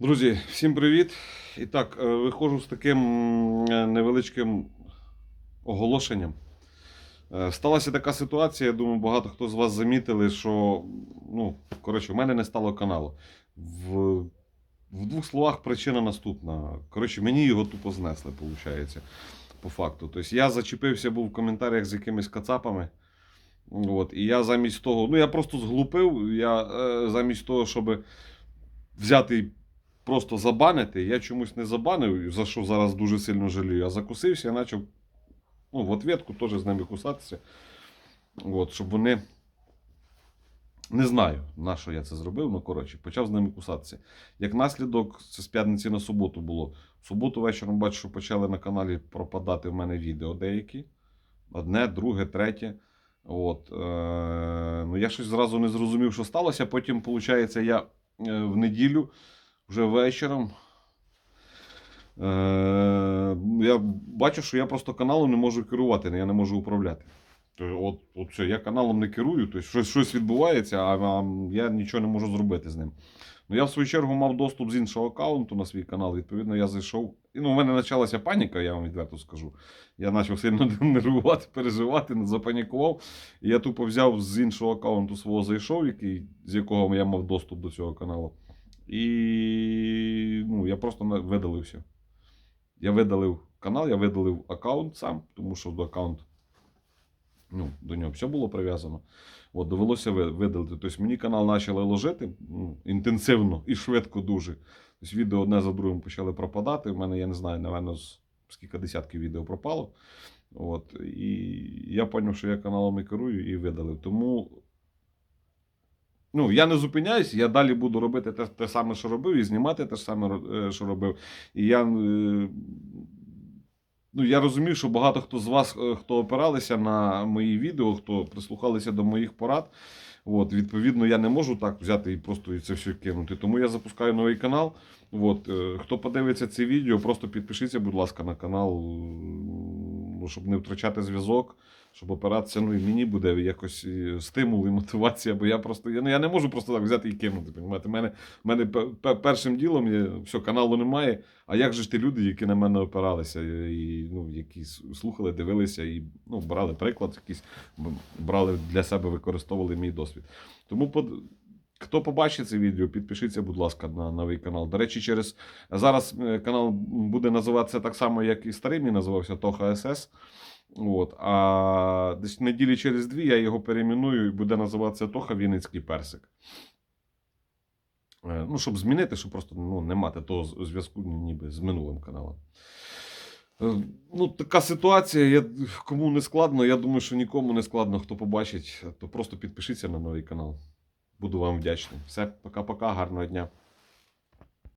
Друзі, всім привіт! І так, е, виходжу з таким е, невеличким оголошенням. Е, Сталася така ситуація, я думаю, багато хто з вас замітили, що ну, коротше, в мене не стало каналу. В, в двох словах причина наступна. Коротше, мені його тупо знесли, виходить, по факту. Тобто я зачепився був в коментарях з якимись кацапами. От, і я замість того, ну я просто зглупив, я замість того, щоб взяти просто забанити, я чомусь не забанив, за що зараз дуже сильно жалію. А закусився, я почав ну, в ответку теж з ними кусатися. От, щоб вони. Не знаю, на що я це зробив, ну коротше, почав з ними кусатися. Як наслідок, це з п'ятниці на суботу було. В суботу вечором бачу, що почали на каналі пропадати в мене відео деякі. Одне, друге, третє. От, е, ну, я щось зразу не зрозумів, що сталося. Потім, виходить, я е, в неділю вже вечором. Е, я бачу, що я просто каналом не можу керувати, я не можу управляти. От, от все, я каналом не керую, тобто щось, щось відбувається, а, а я нічого не можу зробити з ним. Ну, я в свою чергу мав доступ з іншого аккаунту на свій канал. Відповідно, я зайшов. І ну, у мене почалася паніка, я вам відверто скажу. Я почав сильно нервувати, переживати, запанікував. І я тупо взяв з іншого аккаунту свого зайшов, який, з якого я мав доступ до цього каналу. І ну, я просто видалився. Я видалив канал, я видалив аккаунт сам, тому що до аккаунт, ну, до нього все було прив'язано. От, довелося видалити. Тобто мені канал почали ложити ну, інтенсивно і швидко дуже. Тобто відео одне за другим почали пропадати. У мене, я не знаю, напевно, скільки десятків відео пропало. От, і я зрозумів, що я каналом не керую і видалив. Тому ну, я не зупиняюсь, я далі буду робити те, те саме, що робив, і знімати те ж саме, е, що робив. І я, е, ну, я розумію, що багато хто з вас, е, хто опиралися на мої відео, хто прислухалися до моїх порад. От, відповідно, я не можу так взяти і просто це все кинути. Тому я запускаю новий канал. От, хто подивиться це відео, просто підпишіться, будь ласка, на канал, м, щоб не втрачати зв'язок, щоб опиратися. Ну і мені буде якось е, стимул і мотивація, бо я просто я, ну, я не можу просто так взяти і кинути. Понімаєте? Мене, мене пе- пе- першим ділом є, все, каналу немає. А як же ж ті люди, які на мене опиралися, і, ну, які слухали, дивилися і ну, брали приклад, якийсь, брали для себе, використовували мій досвід. Тому. Хто побачить це відео, підпишіться, будь ласка, на новий канал. До речі, через зараз е, канал буде називатися так само, як і старий мій називався Тоха СС. От. А десь неділі через дві я його перейменую і буде називатися Тоха Вінницький персик. Е, Ну, щоб змінити, щоб просто ну, не мати того зв'язку ніби з минулим каналом. Е, Ну, така ситуація. Я, кому не складно, я думаю, що нікому не складно, хто побачить, то просто підпишіться на новий канал. Буду вам вдячний. Все, пока-пока, гарного дня.